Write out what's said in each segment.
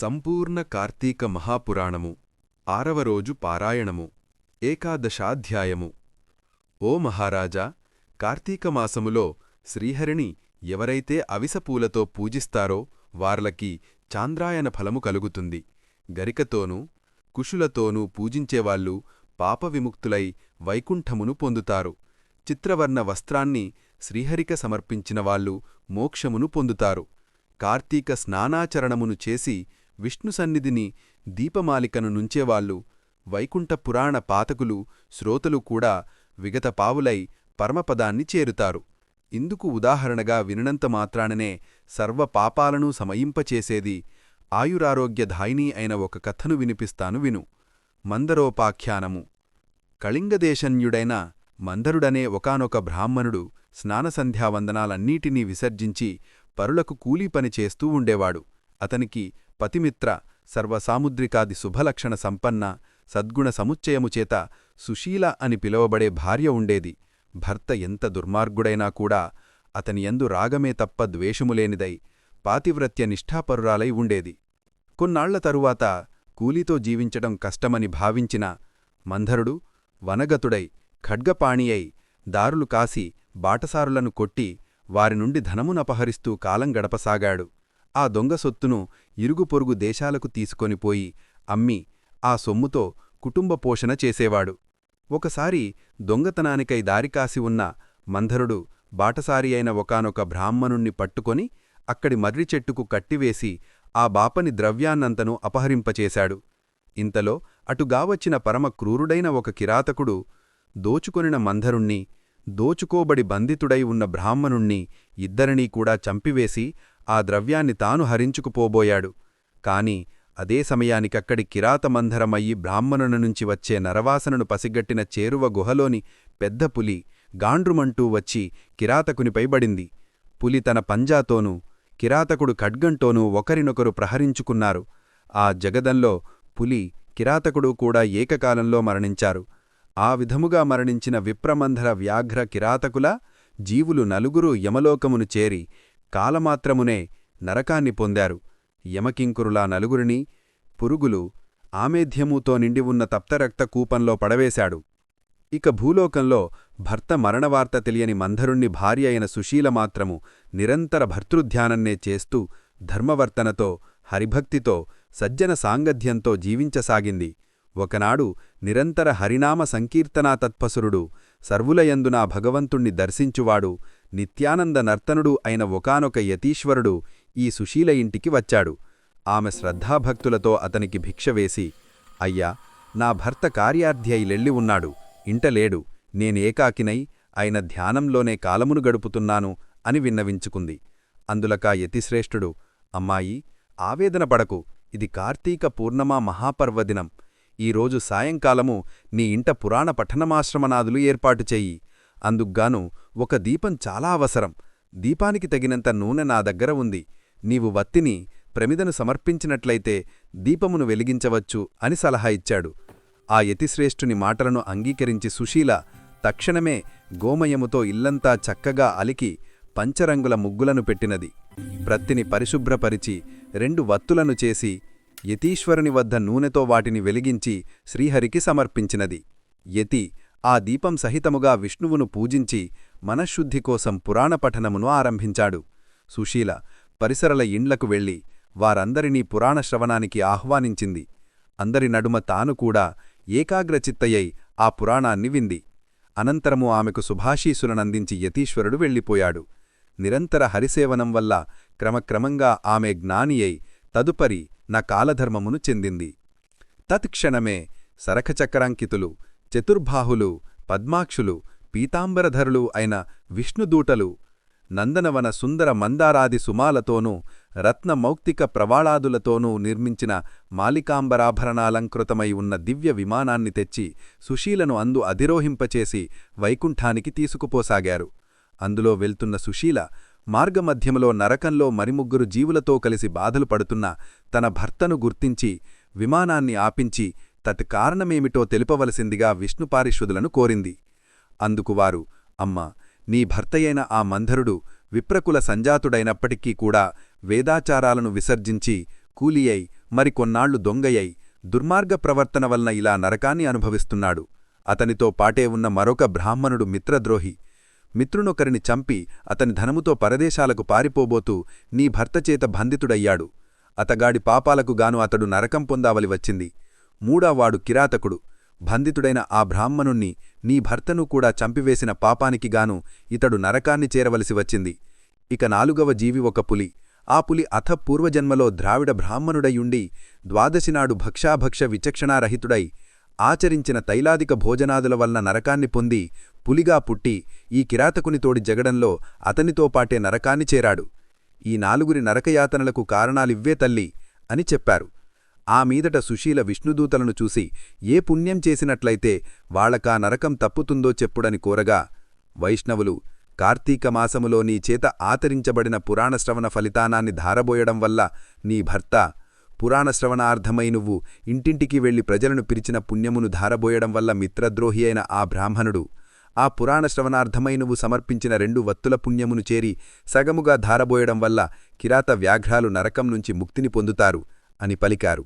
సంపూర్ణ కార్తీక మహాపురాణము. ఆరవ రోజు పారాయణము. ఏకాదశాధ్యాయము. ఓ మహారాజా కార్తీకమాసములో శ్రీహరిని ఎవరైతే అవిసపూలతో పూజిస్తారో వార్లకి చాంద్రాయన ఫలము కలుగుతుంది. గరికతోనూ కుషులతోనూ పూజించేవాళ్ళు పాపవిముక్తులై వైకుంఠమును పొందుతారు. చిత్రవర్ణ వస్త్రాన్ని శ్రీహరిక సమర్పించినవాళ్ళు మోక్షమును పొందుతారు. కార్తీక స్నానాచరణమును చేసి విష్ణు సన్నిధిని దీపమాలికను నుంచేవాళ్ళు వైకుంఠ పురాణ పాతకులు శ్రోతలు కూడా విగతపావులై పరమపదాన్ని చేరుతారు. ఇందుకు ఉదాహరణగా వినంత మాత్రాననే సర్వ పాపాలను సమయింపచేసేది ఆయురారోగ్యధాయిని అయిన ఒక కథను వినిపిస్తాను విను. మందరోపాఖ్యానము. కళింగదేశన్యుడైన మందరుడనే ఒకానొక బ్రాహ్మణుడు స్నానసంధ్యావందనాలన్నిటినీ విసర్జించి పరులకు కూలీపని చేస్తూ ఉండేవాడు. అతనికి పతిమిత్ర సర్వసాముద్రికాది శుభలక్షణ సంపన్న సద్గుణ సముచ్చయముచేత సుశీల అని పిలువబడే భార్య ఉండేది. భర్త ఎంత దుర్మార్గుడైనా కూడా అతని యందు రాగమే తప్ప ద్వేషములేనిదై పాతివ్రత్య నిష్ఠాపరురాలై ఉండేది. కొన్నాళ్ళ తరువాత కూలీతో జీవించడం కష్టమని భావించిన మంధరుడు వనగతుడై ఖడ్గపాణియై దారులు కాసి బాటసారులను కొట్టి వారి నుండి ధనమునపహరిస్తూ కాలం గడపసాగాడు. ఆ దొంగ సొత్తును ఇరుగు పొరుగు దేశాలకు తీసుకొనిపోయి అమ్మి ఆ సొమ్ముతో కుటుంబ పోషణ చేసేవాడు. ఒకసారి దొంగతనానికై దారికాసి ఉన్న మంధరుడు బాటసారి అయిన ఒకనొక బ్రాహ్మణుణ్ణి పట్టుకొని అక్కడి మర్రి చెట్టుకు కట్టివేసి ఆ బాపని ద్రవ్యాన్నంతను అపహరింపచేశాడు. ఇంతలో అటుగావచ్చిన పరమ క్రూరుడైన ఒక కిరాతకుడు దోచుకొనిన మంధరుణ్ణి దోచుకోబడి బంధితుడై ఉన్న బ్రాహ్మణుణ్ణి ఇద్దరినీ కూడా చంపివేసి ఆ ద్రవ్యాన్ని తాను హరించుకుపోబోయాడు. కాని అదే సమయానికక్కడి కిరాతమంధరమయ్యి బ్రాహ్మణుల నుంచి వచ్చే నరవాసనను పసిగట్టిన చేరువ గుహలోని పెద్ద పులి గాండ్రుమంటూ వచ్చి కిరాతకునిపై బడింది పులి తన పంజాతోనూ కిరాతకుడు ఖడ్గంటోనూ ఒకరినొకరు ప్రహరించుకున్నారు. ఆ జగదంలో పులి కిరాతకుడు కూడా ఏకకాలంలో మరణించారు. ఆ విధముగా మరణించిన విప్రమంధర వ్యాఘ్ర కిరాతకుల జీవులు నలుగురు యమలోకమును చేరి కాలమాత్రమునే నరకాన్ని పొందారు. యమకింకురులా నలుగురిని పురుగులు ఆమేధ్యముతో నిండి ఉన్న తప్తరక్త కూపంలో పడవేశాడు. ఇక భూలోకంలో భర్త మరణవార్త తెలియని మంధరుణ్ణి భార్య అయిన సుశీల మాత్రము నిరంతర భర్తృధ్యానన్నే చేస్తూ ధర్మవర్తనతో హరిభక్తితో సజ్జన సాంగధ్యంతో జీవించసాగింది. ఒకనాడు నిరంతర హరినామ సంకీర్తనా తత్పసురుడు సర్వులయందునా భగవంతుణ్ణి దర్శించువాడు నిత్యానంద నర్తనుడు అయిన ఒకనొక యతీశ్వరుడు ఈ సుశీల ఇంటికి వచ్చాడు. ఆమె శ్రద్ధాభక్తులతో అతనికి భిక్షవేసి అయ్యా నా భర్త కార్యార్థి అయి లెళ్ళి ఉన్నాడు ఇంటలేడు నేనేకాకినై ఆయన ధ్యానంలోనే కాలమును గడుపుతున్నాను అని విన్నవించుకుంది. అందులకా యతిశ్రేష్ఠుడు అమ్మాయి ఆవేదన పడకు ఇది కార్తీక పూర్ణమా మహాపర్వదినం. ఈరోజు సాయంకాలము నీ ఇంట పురాణ పఠనమాశ్రమనాదులు ఏర్పాటు చెయ్యి అందుగ్గాను ఒక దీపం చాలా అవసరం. దీపానికి తగినంత నూనె నా దగ్గర ఉంది. నీవు వత్తిని ప్రమిదను సమర్పించినట్లయితే దీపమును వెలిగించవచ్చు అని సలహా ఇచ్చాడు. ఆ యతిశ్రేష్ఠుని మాటలను అంగీకరించి సుశీల తక్షణమే గోమయముతో ఇల్లంతా చక్కగా అలికి పంచరంగుల ముగ్గులను పెట్టినది. ప్రత్తిని పరిశుభ్రపరిచి రెండు వత్తులను చేసి యతీశ్వరుని వద్ద నూనెతో వాటిని వెలిగించి శ్రీహరికి సమర్పించినది. యతి ఆ దీపం సహితముగా విష్ణువును పూజించి మనశ్శుద్ధి కోసం పురాణ పఠనమును ఆరంభించాడు. సుశీల పరిసరల ఇండ్లకు వెళ్ళి వారందరినీ పురాణ శ్రవణానికి ఆహ్వానించింది. అందరి నడుమ తాను కూడా ఏకాగ్రచిత్తయ్యై ఆ పురాణాన్ని వింది. అనంతరము ఆమెకు సుభాషీసులనందించి యతీశ్వరుడు వెళ్ళిపోయాడు. నిరంతర హరిసేవనం వల్ల క్రమక్రమంగా ఆమె జ్ఞానియై తదుపరి నా కాలధర్మమును చెందింది. తత్క్షణమే సరఖచక్రాంకితులు చతుర్బాహులు పద్మాక్షులు పీతాంబరధరులు అయిన విష్ణుదూటలు నందనవన సుందర మందారాది సుమాలతోనూ రత్నమౌక్తిక ప్రవాళాదులతోనూ నిర్మించిన మాలికాంబరాభరణాలంకృతమై ఉన్న దివ్య విమానాన్ని తెచ్చి సుశీలను అందు అధిరోహింపచేసి వైకుంఠానికి తీసుకుపోసాగారు. అందులో వెళ్తున్న సుశీల మార్గమధ్యములో నరకంలో మరిముగ్గురు జీవులతో కలిసి బాధలు పడుతున్న తన భర్తను గుర్తించి విమానాన్ని ఆపించి తత్కారణమేమిటో తెలుపవలసిందిగా విష్ణుపారిషుదులను కోరింది. అందుకు వారు అమ్మా నీ భర్తయైన ఆ మంధరుడు విప్రకుల సంజాతుడైనప్పటికీ కూడా వేదాచారాలను విసర్జించి కూలియై మరికొన్నాళ్ళు దొంగయై దుర్మార్గ ప్రవర్తన వలన ఇలా నరకాన్ని అనుభవిస్తున్నాడు. అతనితో పాటే ఉన్న మరొక బ్రాహ్మణుడు మిత్రద్రోహి. మిత్రునొకరిని చంపి అతని ధనముతో పరదేశాలకు పారిపోబోతూ నీ భర్తచేత బంధితుడయ్యాడు. అతగాడి పాపాలకు గాను అతడు నరకం పొందావలి వచ్చింది. మూడావాడు కిరాతకుడు. బంధితుడైన ఆ బ్రాహ్మణుణ్ణి నీ భర్తను కూడా చంపివేసిన పాపానికి గాను ఇతడు నరకాన్ని చేరవలసి వచ్చింది. ఇక నాలుగవ జీవి ఒక పులి. ఆ పులి అథ పూర్వజన్మలో ద్రావిడ బ్రాహ్మణుడయుండి ద్వాదశినాడు భక్షాభక్ష విచక్షణారహితుడై ఆచరించిన తైలాదిక భోజనాదుల వలన నరకాన్ని పొంది పులిగా పుట్టి ఈ కిరాతకునితోడి జగడంలో అతనితో పాటే నరకాన్ని చేరాడు. ఈ నాలుగురి నరకయాతనలకు కారణాలివ్వే తల్లి అని చెప్పారు. ఆ మీదట సుశీల విష్ణుదూతలను చూసి ఏ పుణ్యం చేసినట్లయితే వాళ్ళకా నరకం తప్పుతుందో చెప్పుడని కోరగా వైష్ణవులు కార్తీక మాసములో నీ చేత ఆతరించబడిన పురాణశ్రవణ ఫలితానాన్ని ధారబోయడం వల్ల నీ భర్త పురాణశ్రవణార్థమై నువ్వు ఇంటింటికి వెళ్ళి ప్రజలను పిలిచిన పుణ్యమును ధారబోయడం వల్ల మిత్రద్రోహి అయిన ఆ బ్రాహ్మణుడు ఆ పురాణశ్రవణార్థమై నువ్వు సమర్పించిన రెండు వత్తుల పుణ్యమును చేరి సగముగా ధారబోయడం వల్ల కిరాత వ్యాఘ్రాలు నరకం నుంచి ముక్తిని పొందుతారు అని పలికారు.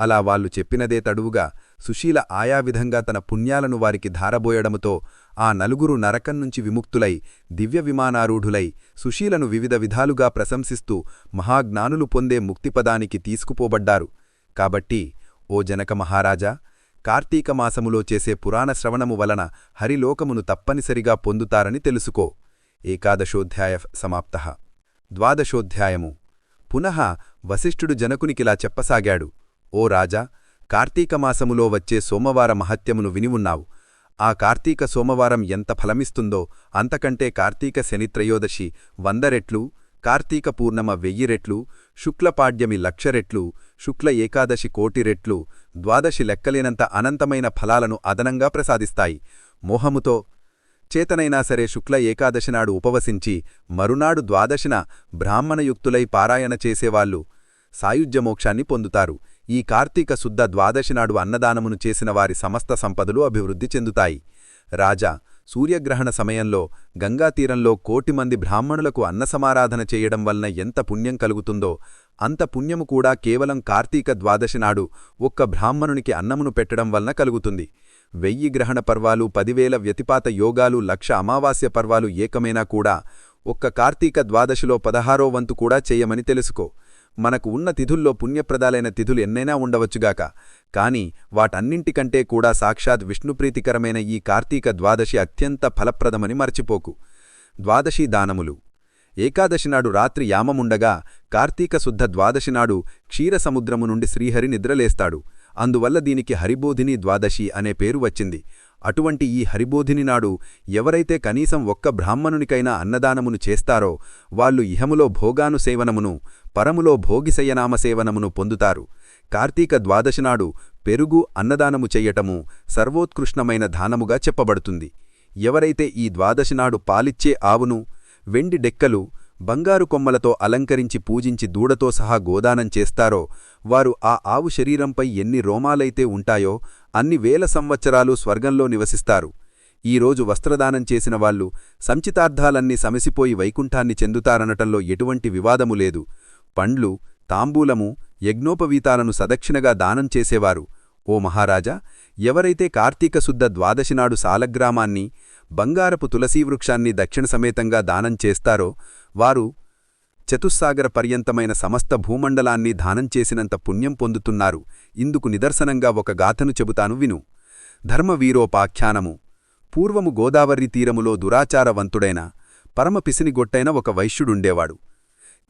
అలా వాళ్ళు చెప్పినదే తడువుగా సుశీల ఆయావిధంగా తన పుణ్యాలను వారికి ధారబోయడముతో ఆ నలుగురు నరకం నుంచి విముక్తులై దివ్య విమానారూఢులై సుశీలను వివిధ విధాలుగా ప్రశంసిస్తూ మహాజ్ఞానులు పొందే ముక్తిపదానికి తీసుకుపోబడ్డారు. కాబట్టి ఓ జనక మహారాజా కార్తీక మాసములో చేసే పురాణ శ్రవణము వలన హరిలోకమును తప్పనిసరిగా పొందుతారని తెలుసుకో. ఏకాదశోధ్యాయ సమాప్త. ద్వాదశోధ్యాయము. పునః వశిష్ఠుడు జనకునికిలా చెప్పసాగాడు. ఓ రాజా కార్తీకమాసములో వచ్చే సోమవార మహత్యమును వినివున్నావు ఆ కార్తీక సోమవారం ఎంత ఫలమిస్తుందో అంతకంటే కార్తీక శనిత్రయోదశి వంద రెట్లు కార్తీక పూర్ణమ వెయ్యి రెట్లు శుక్లపాడ్యమి లక్ష రెట్లు శుక్ల ఏకాదశి కోటి రెట్లు ద్వాదశి లెక్కలేనంత అనంతమైన ఫలాలను అదనంగా ప్రసాదిస్తాయి. మోహముతో చేతనైనా సరే శుక్ల ఏకాదశినాడు ఉపవసించి మరునాడు ద్వాదశిన బ్రాహ్మణయుక్తులై పారాయణ చేసేవాళ్ళు సాయుధ్యమోక్షాన్ని పొందుతారు. ఈ కార్తీక శుద్ధ ద్వాదశినాడు అన్నదానమును చేసిన వారి సమస్త సంపదలు అభివృద్ధి చెందుతాయి. రాజా సూర్యగ్రహణ సమయంలో గంగాతీరంలో కోటి మంది బ్రాహ్మణులకు అన్నసమారాధన చేయడం వలన ఎంత పుణ్యం కలుగుతుందో అంత పుణ్యము కూడా కేవలం కార్తీక ద్వాదశినాడు ఒక్క బ్రాహ్మణునికి అన్నమును పెట్టడం వలన కలుగుతుంది. వెయ్యి గ్రహణ పర్వాలు పదివేల వ్యతిపాత యోగాలు లక్ష అమావాస్య పర్వాలు ఏకమైనా కూడా ఒక్క కార్తీక ద్వాదశిలో పదహారో వంతు కూడా చెయ్యమని తెలుసుకో. మనకు ఉన్న తిథుల్లో పుణ్యప్రదాలైన తిథులు ఎన్నైనా ఉండవచ్చుగాక. కాని వాటన్నింటికంటే కూడా సాక్షాత్ విష్ణుప్రీతికరమైన ఈ కార్తీక ద్వాదశి అత్యంత ఫలప్రదమని మర్చిపోకు. ద్వాదశీ దానములు. ఏకాదశినాడు రాత్రి యామముండగా కార్తీక శుద్ధ ద్వాదశినాడు క్షీరసముద్రము నుండి శ్రీహరి నిద్రలేస్తాడు. అందువల్ల దీనికి హరిబోధిని ద్వాదశి అనే పేరు వచ్చింది. అటువంటి ఈ హరిబోధిని నాడు ఎవరైతే కనీసం ఒక్క బ్రాహ్మణునికైనా అన్నదానమును చేస్తారో వాళ్ళు ఇహములో భోగాను సేవనమును పరములో భోగిశయ్యనామసేవనమును పొందుతారు. కార్తీక ద్వాదశనాడు పెరుగు అన్నదానము చెయ్యటము సర్వోత్కృష్టమైన దానముగా చెప్పబడుతుంది. ఎవరైతే ఈ ద్వాదశనాడు పాలిచ్చే ఆవును వెండి డెక్కలు బంగారు కొమ్మలతో అలంకరించి పూజించి దూడతో సహా గోదానం చేస్తారో వారు ఆ ఆవు శరీరంపై ఎన్ని రోమాలైతే ఉంటాయో అన్ని వేల సంవత్సరాలు స్వర్గంలో నివసిస్తారు. ఈరోజు వస్త్రదానం చేసిన వాళ్ళు సంచితార్థాలన్నీ సమసిపోయి వైకుంఠాన్ని చెందుతారనటంలో ఎటువంటి వివాదము లేదు. పండ్లు తాంబూలము యజ్ఞోపవీతాలను సదక్షిణగా దానం చేసేవారు. ఓ మహారాజా ఎవరైతే కార్తీక శుద్ధ ద్వాదశినాడు సాలగ్రామాన్ని బంగారపు తులసీవృక్షాన్ని దక్షిణ సమేతంగా దానం చేస్తారో వారు చతుస్సాగర పర్యంతమైన సమస్త భూమండలాన్ని దానం చేసినంత పుణ్యం పొందుతున్నారు. ఇందుకు నిదర్శనంగా ఒక గాథను చెబుతాను విను. ధర్మవీరోపాఖ్యానము. పూర్వము గోదావరి తీరములో దురాచారవంతుడైన పరమ పిసినిగొట్టైన ఒక వైశ్యుడుండేవాడు.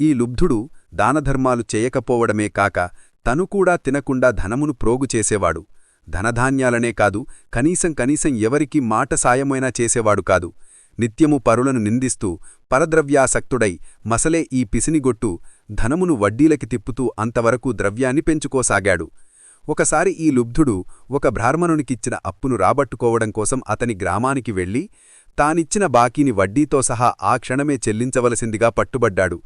ఈ లుబ్ధుడు దానధర్మాలు చేయకపోవడమే కాక తను కూడా తినకుండా ధనమును ప్రోగు చేసేవాడు. ధనధాన్యాలనే కాదు కనీసం కనీసం ఎవరికి మాట సాయమైనా చేసేవాడు కాదు. నిత్యము పరులను నిందిస్తూ పరద్రవ్యాసక్తుడై మసలే ఈ పిసినిగొట్టు ధనమును వడ్డీలకి తిప్పుతూ అంతవరకు ద్రవ్యాన్ని పెంచుకోసాగాడు. ఒకసారి ఈ లుబ్ధుడు ఒక బ్రాహ్మణునికిచ్చిన అప్పును రాబట్టుకోవడం కోసం అతని గ్రామానికి వెళ్ళి తానిచ్చిన బాకీని వడ్డీతో సహా ఆ క్షణమే చెల్లించవలసిందిగా పట్టుబడ్డాడు.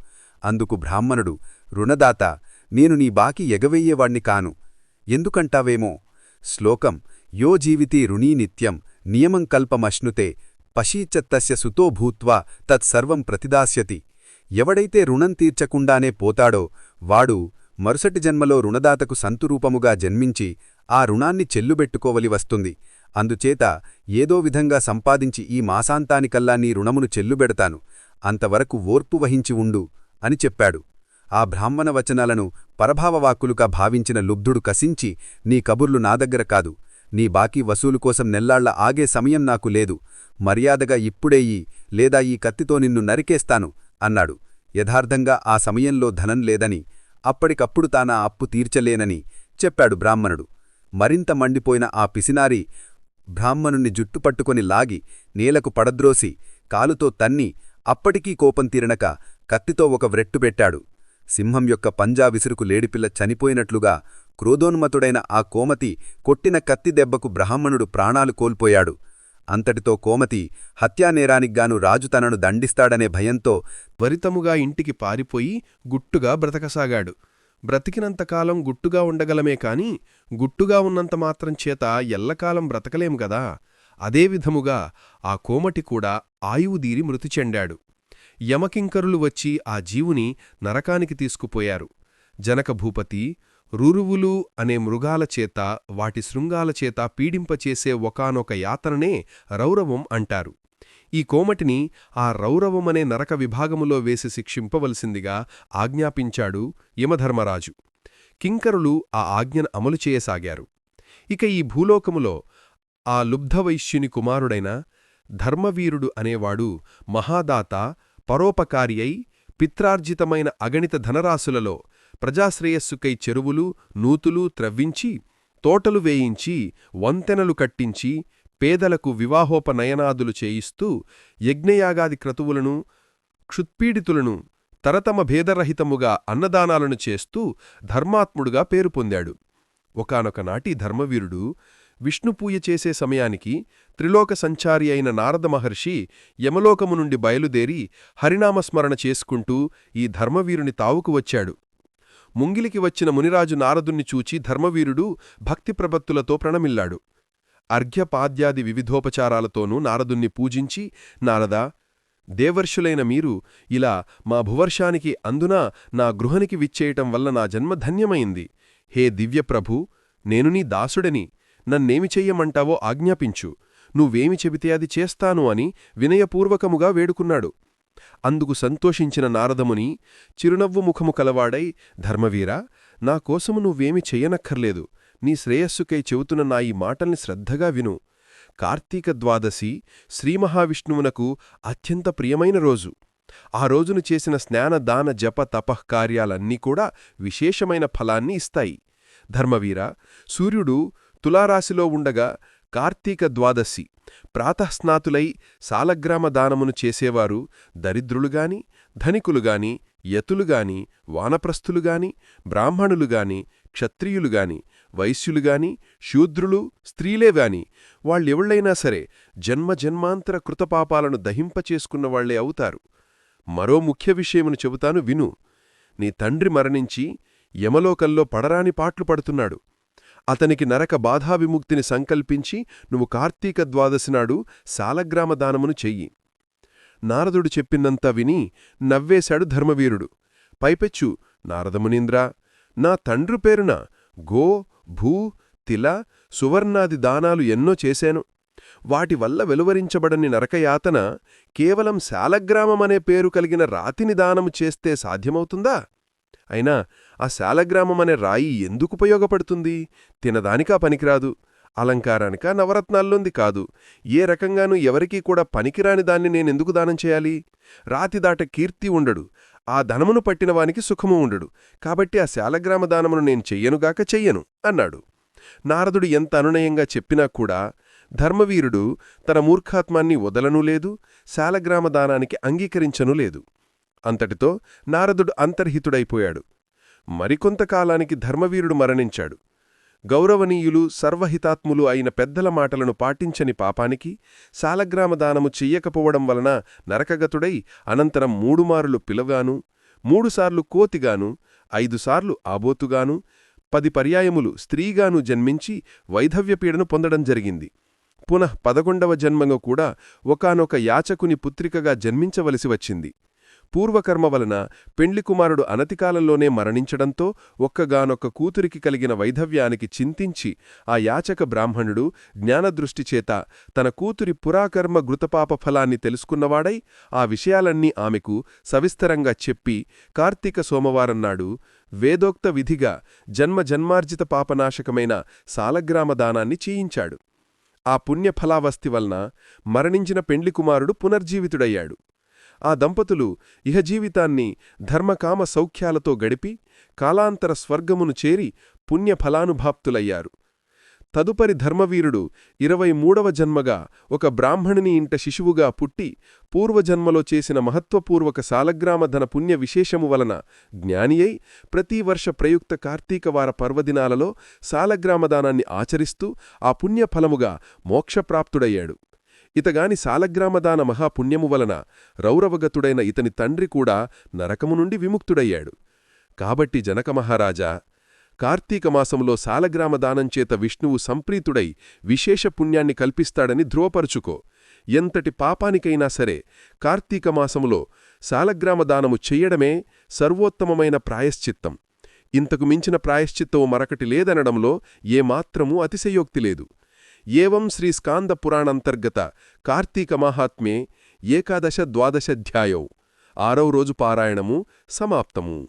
అందుకు బ్రాహ్మణుడు రుణదాత నేను నీ బాకీ ఎగవెయ్యేవాణ్ణి కాను. ఎందుకంటావేమో? శ్లోకం యో జీవితీ రుణీ నిత్యం నియమం కల్పమశ్నుతే పశీచత్తస్య సుతో భూత్వా తత్సర్వం ప్రతిదాస్యతి. ఎవడైతే రుణం తీర్చకుండానే పోతాడో వాడు మరుసటి జన్మలో రుణదాతకు సంతురూపముగా జన్మించి ఆ రుణాన్ని చెల్లుబెట్టుకోవలి వస్తుంది. అందుచేత ఏదో విధంగా సంపాదించి ఈ మాసాంతానికల్లా నీ రుణమును చెల్లుబెడతాను. అంతవరకు ఓర్పు వహించి ఉండు. అని చెప్పాడు. ఆ బ్రాహ్మణ వచనాలను పరభావవాక్కులుగా భావించిన లుబ్ధుడు కసించి నీ కబుర్లు నా దగ్గర కాదు. నీ బాకీ వసూలు కోసం నెల్లాళ్ళ ఆగే సమయం నాకు లేదు. మర్యాదగా ఇప్పుడేయి లేదా ఈ కత్తితో నిన్ను నరికేస్తాను అన్నాడు. యథార్థంగా ఆ సమయంలో ధనం లేదని అప్పటికప్పుడు తానా అప్పు తీర్చలేనని చెప్పాడు బ్రాహ్మణుడు. మరింత మండిపోయిన ఆ పిసినారి బ్రాహ్మణుణ్ణి జుట్టుపట్టుకొని లాగి నేలకు పడద్రోసి కాలుతో తన్ని అప్పటికీ కోపం తీరనక కత్తితో ఒక వ్రెట్టు పెట్టాడు. సింహం యొక్క పంజా విసురుకు లేడిపిల్ల చనిపోయినట్లుగా క్రోధోన్మతుడైన ఆ కోమతి కొట్టిన కత్తి దెబ్బకు బ్రాహ్మణుడు ప్రాణాలు కోల్పోయాడు. అంతటితో కోమతి హత్యానేరానిగ్గాను రాజు తనను దండిస్తాడనే భయంతో త్వరితముగా ఇంటికి పారిపోయి గుట్టుగా బ్రతకసాగాడు. బ్రతికినంతకాలం గుట్టుగా ఉండగలమే కాని గుట్టుగా ఉన్నంత మాత్రం చేత ఎల్లకాలం బ్రతకలేం గదా. అదేవిధముగా ఆ కోమటి కూడా ఆయువుదీరి మృతి చెండాడు యమకింకరులు వచ్చి ఆ జీవుని నరకానికి తీసుకుపోయారు. జనక భూపతి రురువులు అనే మృగాల చేత వాటి శృంగాల చేత పీడింపచేసే ఒకానొక యాతననే రౌరవం అంటారు. ఈ కోమటిని ఆ రౌరవమనే నరక విభాగములో వేసి శిక్షింపవలసిందిగా ఆజ్ఞాపించాడు యమధర్మరాజు. కింకరులు ఆ ఆజ్ఞను అమలు చేయసాగారు. ఇక ఈ భూలోకములో ఆ లుబ్ధవైశ్యుని కుమారుడైన ధర్మవీరుడు అనేవాడు మహాదాత పరోపకారి అయి పిత్రార్జితమైన అగణిత ధనరాశులలో ప్రజాశ్రేయస్సుకై చెరువులు నూతులు త్రవ్వించి తోటలు వేయించి వంతెనలు కట్టించి పేదలకు వివాహోపనయనాదులు చేయిస్తూ యజ్ఞయాగాది క్రతువులను క్షుత్పీడితులను తరతమ భేదరహితముగా అన్నదానాలను చేస్తూ ధర్మాత్ముడుగా పేరు పొందాడు. ఒకనొకనాటి ధర్మవీరుడు విష్ణుపూయ చేసే సమయానికి త్రిలోక సంచారి అయిన నారద మహర్షి యమలోకము నుండి బయలుదేరి హరినామస్మరణ చేసుకుంటూ ఈ ధర్మవీరుని తావుకు వచ్చాడు. ముంగిలికి వచ్చిన మునిరాజు నారదుణ్ణి చూచి ధర్మవీరుడు భక్తి ప్రపత్తులతో ప్రణమిల్లాడు. అర్ఘ్యపాద్యాది వివిధోపచారాలతోనూ నారదుణ్ణి పూజించి నారదా దేవర్షులైన మీరు ఇలా మా భువర్షానికి అందునా నా గృహనికి విచ్చేయటం వల్ల నా జన్మ ధన్యమైంది. హే దివ్యప్రభూ నేను నీ దాసుడని. నన్నేమి చెయ్యమంటావో ఆజ్ఞాపించు. నువ్వేమి చెబితే అది చేస్తాను అని వినయపూర్వకముగా వేడుకున్నాడు. అందుకు సంతోషించిన నారదముని చిరునవ్వు ముఖము కలవాడై ధర్మవీరా నాకోసము నువ్వేమి చెయ్యనక్కర్లేదు. నీ శ్రేయస్సుకై చెబుతున్న నా ఈ మాటల్ని శ్రద్ధగా విను. కార్తీక ద్వాదశి శ్రీమహావిష్ణువునకు అత్యంత ప్రియమైన రోజు. ఆ రోజును చేసిన స్నాన దాన జప తపఃకార్యాలన్నీ కూడా విశేషమైన ఫలాన్ని ఇస్తాయి. ధర్మవీర సూర్యుడు తులారాశిలో ఉండగా కార్తీక ద్వాదశి. ప్రాతఃస్నాతులై సాలగ్రామ దానమును చేసేవారు దరిద్రులుగాని ధనికులుగాని యతులుగాని వానప్రస్థులుగాని బ్రాహ్మణులుగాని క్షత్రియులుగాని వైశ్యులుగాని శూద్రులు స్త్రీలేగాని వాళ్ళెవళ్ళైనా సరే జన్మ జన్మాంతర కృతపాపాలను దహింపచేసుకున్నవాళ్ళే అవుతారు. మరో ముఖ్య విషయమును చెబుతాను విను. నీ తండ్రి మరణించి యమలోకంలో పడరాని పాట్లు పడుతున్నాడు. అతనికి నరక బాధావిముక్తిని సంకల్పించి నువ్వు కార్తీక ద్వాదశినాడు శాలగ్రామ దానమును చెయ్యి. నారదుడు చెప్పినంత విని నవ్వేశాడు ధర్మవీరుడు. పైపెచ్చు నారదమునింద్ర నా తండ్రు పేరున గో భూ తిల సువర్ణాది దానాలు ఎన్నో చేశాను. వాటి వల్ల వెలువరించబడని నరకయాతన కేవలం శాలగ్రామమనే పేరు కలిగిన రాతిని దానము చేస్తే సాధ్యమవుతుందా? అయినా ఆ శాలగ్రామం అనే రాయి ఎందుకు ఉపయోగపడుతుంది? తినదానికా పనికిరాదు. అలంకారానికా నవరత్నాల్లోంది కాదు. ఏ రకంగానూ ఎవరికీ కూడా పనికిరాని దాన్ని నేనెందుకు దానం చేయాలి? రాతిదాట కీర్తి ఉండడు. ఆ ధనమును పట్టినవానికి సుఖము ఉండడు. కాబట్టి ఆ శాలగ్రామ దానమును నేను చెయ్యనుగాక చెయ్యను అన్నాడు. నారదుడు ఎంత అనునయంగా చెప్పినా కూడా ధర్మవీరుడు తన మూర్ఖాత్మాన్ని వదలనూ లేదు శాలగ్రామ దానానికి అంగీకరించనూ లేదు. అంతటితో నారదుడు అంతర్హితుడైపోయాడు. మరికొంతకాలానికి ధర్మవీరుడు మరణించాడు. గౌరవనీయులు సర్వహితాత్ములు అయిన పెద్దల మాటలను పాటించని పాపానికి సాలగ్రామ దానము చెయ్యకపోవడం వలన నరకగతుడై అనంతరం మూడుమారులు పిలవగాను మూడుసార్లు కోతిగాను ఐదుసార్లు ఆబోతుగాను పది పర్యాయములు స్త్రీగాను జన్మించి వైధవ్యపీడను పొందడం జరిగింది. పునః పదకొండవ జన్మంగా కూడా ఒకనొక యాచకుని పుత్రికగా జన్మించవలసి వచ్చింది. పూర్వకర్మ వలన పెండ్లి కుమారుడు అనతికాలంలోనే మరణించడంతో ఒక్కగానొక్క కూతురికి కలిగిన వైధవ్యానికి చింతించి ఆ యాచక బ్రాహ్మణుడు జ్ఞానదృష్టి చేత తన కూతురి పురాకర్మ గృతపాప ఫలాన్ని తెలుసుకున్నవాడై ఆ విషయాలన్నీ ఆమెకు సవిస్తరంగా చెప్పి కార్తీక సోమవారం నాడు వేదోక్త విధిగా జన్మ జన్మార్జిత పాపనాశకమైన సాలగ్రామ దానాన్ని చేయించాడు. ఆ పుణ్యఫలావస్థి వలన మరణించిన పెండ్లి కుమారుడు పునర్జీవితుడయ్యాడు. ఆ దంపతులు ఇహజీవితాన్ని ధర్మకామ సౌఖ్యాలతో గడిపి కాలాంతర స్వర్గమును చేరి పుణ్యఫలానుభాప్తులయ్యారు. తదుపరి ధర్మవీరుడు ఇరవై మూడవ జన్మగా ఒక బ్రాహ్మణుని ఇంట శిశువుగా పుట్టి పూర్వజన్మలో చేసిన మహత్వపూర్వక సాలగ్రామధన పుణ్య విశేషము వలన జ్ఞానియై ప్రతివర్ష ప్రయుక్త కార్తీకవార పర్వదినాలలో సాలగ్రామదానాన్ని ఆచరిస్తూ ఆ పుణ్యఫలముగా మోక్షప్రాప్తుడయ్యాడు. ఇతగాని సాలగ్రామదాన మహాపుణ్యము వలన రౌరవగతుడైన ఇతని తండ్రి కూడా నరకము నుండి విముక్తుడయ్యాడు. కాబట్టి జనకమహారాజా కార్తీక మాసంలో సాలగ్రామదానంచేత విష్ణువు సంప్రీతుడై విశేష పుణ్యాన్ని కల్పిస్తాడని ధ్రువపరుచుకో. ఎంతటి పాపానికైనా సరే కార్తీక మాసములో సాలగ్రామదానము చెయ్యడమే సర్వోత్తమమైన ప్రాయశ్చిత్తం. ఇంతకు మించిన ప్రాయశ్చిత్తము మరొకటి లేదనడంలో ఏమాత్రమూ అతిశయోక్తి లేదు. ఏవం శ్రీ స్కాంద పురాణంతర్గత కార్తీక మాహాత్మ్యే ఏకాదశ ద్వాదశాధ్యాయౌ ఆరవ రోజు పారాయణము సమాప్తము.